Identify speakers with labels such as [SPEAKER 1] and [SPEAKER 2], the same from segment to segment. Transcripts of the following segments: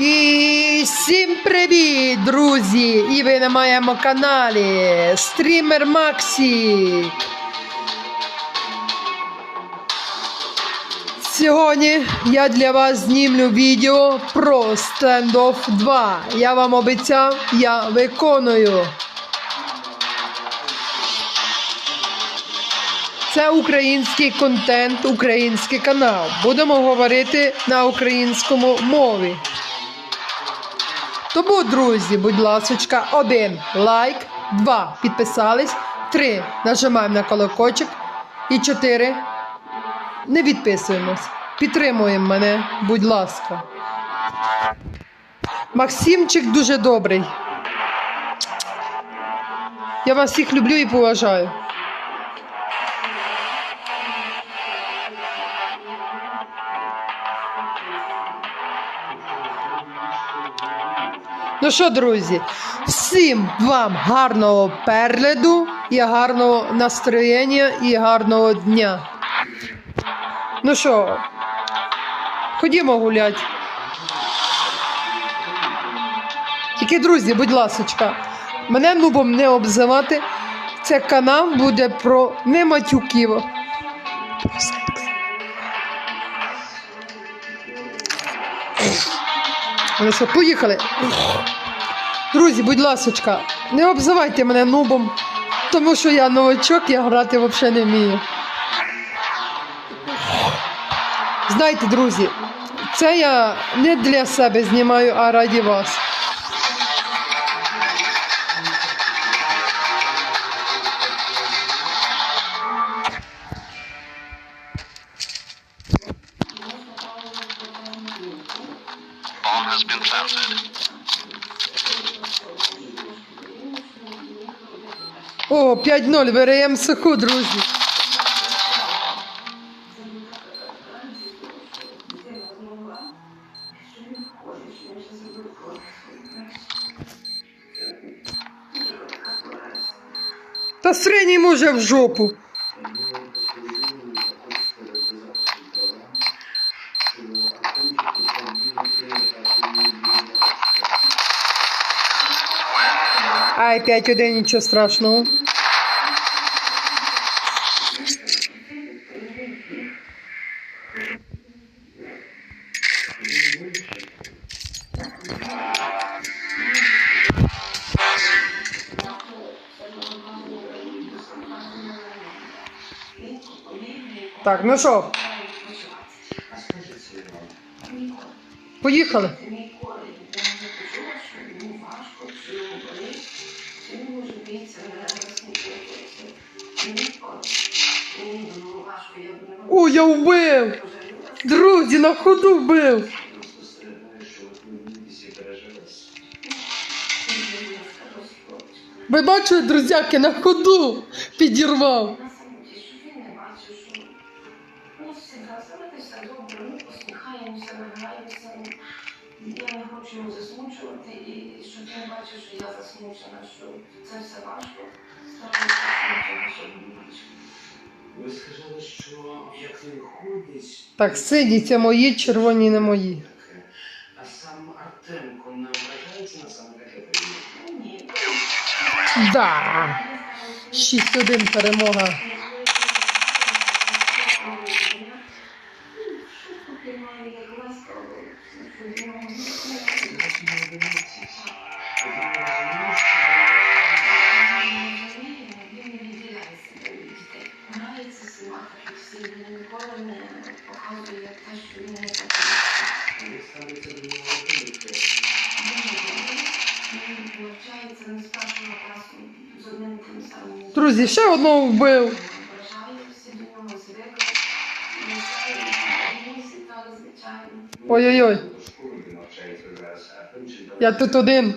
[SPEAKER 1] І всім привіт, друзі! І ви на моєму каналі Стрімер Максі. Сьогодні я для вас знімлю відео про Standoff 2. Я вам обіцяв, я виконую. Це український контент, український канал. Будемо говорити на українському мові. Тому, друзі, будь ласочка, один лайк, два підписались, три нажимаємо на колокольчик і чотири не відписуємось. Підтримуємо мене, будь ласка. Максимчик дуже добрий. Я вас всіх люблю і поважаю. Ну що, друзі, всім вам гарного перегляду і гарного настроєння і гарного дня. Ну що, ходімо гуляти. Тільки, друзі, будь ласочка, мене нубом не обзивати. Це канал буде про не матюків. Про секс. Ну що, поїхали. Друзі, будь ласочка, не обзивайте мене нубом, тому що я новачок, я грати взагалі не вмію. Знаєте, друзі, це я не для себе знімаю, а раді вас.
[SPEAKER 2] has been planted.
[SPEAKER 1] О, 5-0, вириємо суху, друзі. Та срені може в жопу. Ай, 5-1, нічого страшного. Так, ну що? Поїхали. Я вбив! Друзі, на ходу вбив! Ви бачили, друзяки, на ходу підірвав.
[SPEAKER 3] Я не хочу його засмучувати, і щоб він бачив, що я засмучена, що це все важко. Стараюся, щоб не бачив.
[SPEAKER 4] Ви сказали, що як він ходить,
[SPEAKER 1] Так, сині, це мої, червоні не мої.
[SPEAKER 4] А сам Артемко не ображається на саме таке.
[SPEAKER 1] Да. 6-1 перемога. Друзі, ще одного вбив. Ой-ой-ой. Я тут
[SPEAKER 3] нього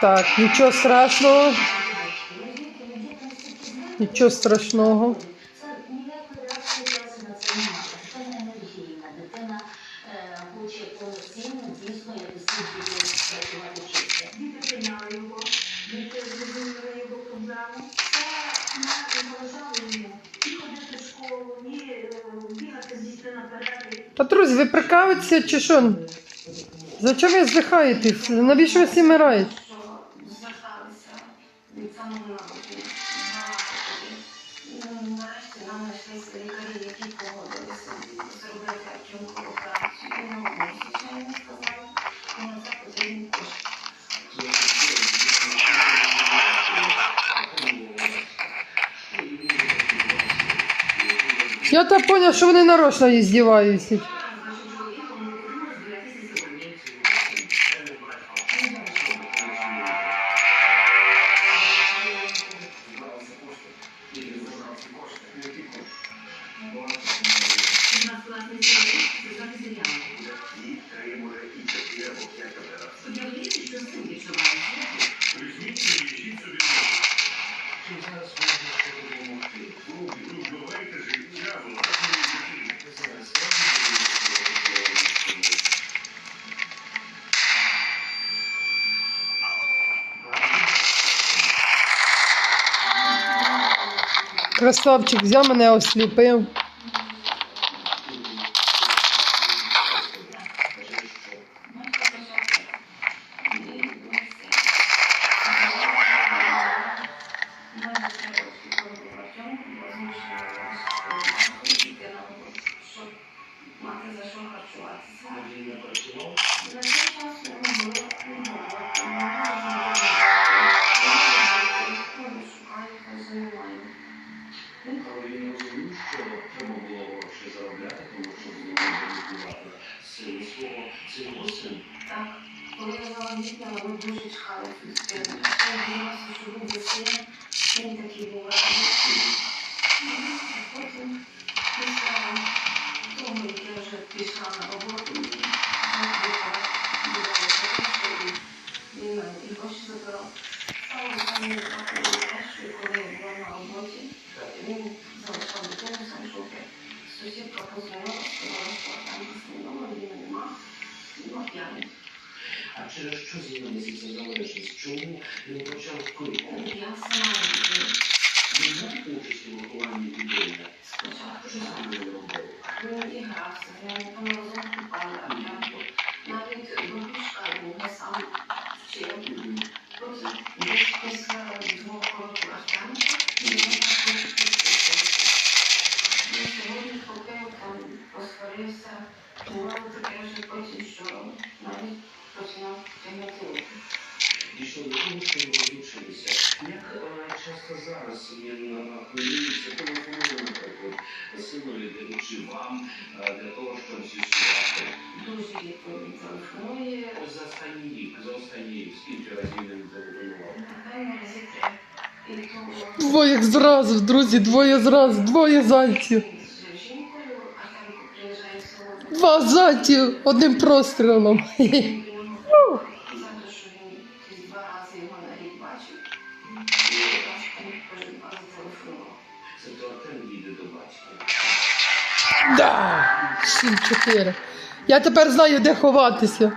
[SPEAKER 1] Так, нічого страшного. Нічого страшного. Патрусь, ви прикавиться чи що? Зачем ви здихаєте? Навіщо ви всі
[SPEAKER 3] мираєте?
[SPEAKER 1] Я так понял, що вони нарочно здіваються. красавчик, взяв мене осліпив.
[SPEAKER 5] зараз хвилюється телефонує, наприклад, силові чи вам е, для того, щоб з'ясувати.
[SPEAKER 3] Дуже відповідь телефонує.
[SPEAKER 5] За останній рік, за останній рік, скільки разів він телефонував?
[SPEAKER 1] Двоє зразу, друзі, двоє зразу, двоє зайців. Два зайців одним прострілом.
[SPEAKER 3] Завтра, що він два рази його на рік бачив.
[SPEAKER 5] Це торта до батька.
[SPEAKER 1] Да, 7-4. Я тепер знаю, де ховатися.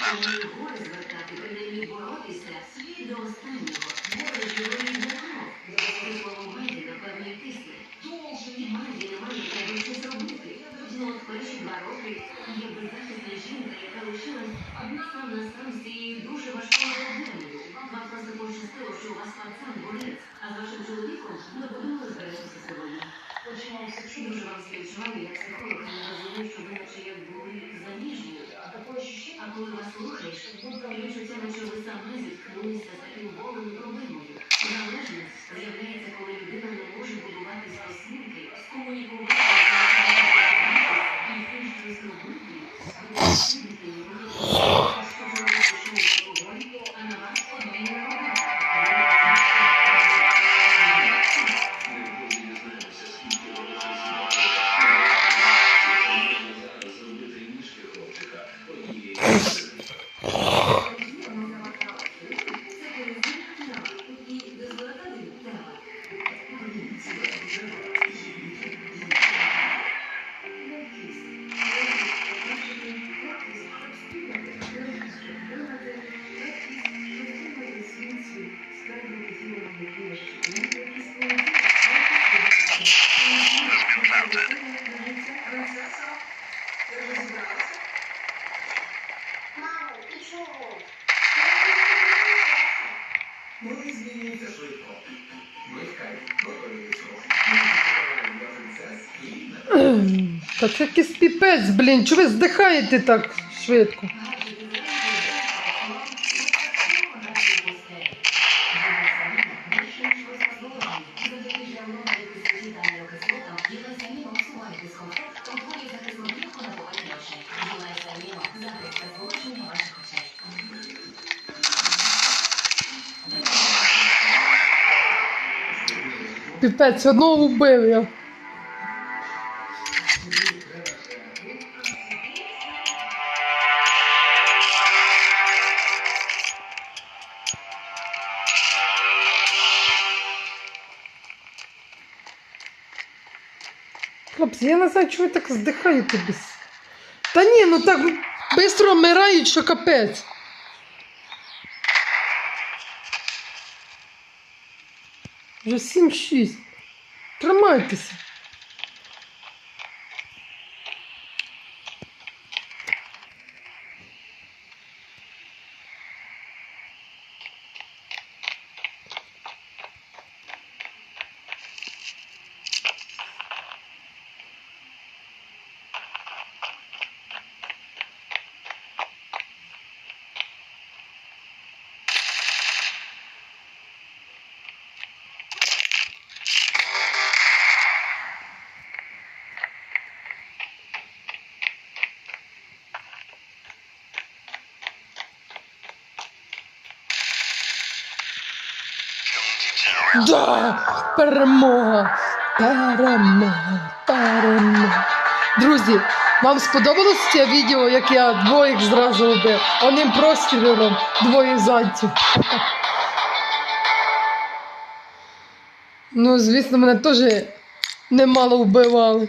[SPEAKER 3] Атланта. Дуже
[SPEAKER 6] вам співчуваю, як психолог. Наче ви самі зіткнулися з таким проблемою. Залежність з'являється, коли людина не може будувати стосунки, скомунікувати, і тим щось
[SPEAKER 7] Мамо, ти.
[SPEAKER 3] Ми в кайф готові і
[SPEAKER 8] Та це якийсь піпець, блін, чого ви здихаєте так швидко? Піпець, одного вбив я. Хлопці, я не знаю, чого ви так здихаєте без. Та ні, ну так швидко вмирають, що капець. Вже 7-6. Тримайтеся. Да! Перемога! Перемога! Перемога! Друзі, вам сподобалось це відео, як я двоїх зразу убив? Одним прострілом двоє зайців. Ну, звісно, мене теж немало вбивали.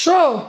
[SPEAKER 8] Що?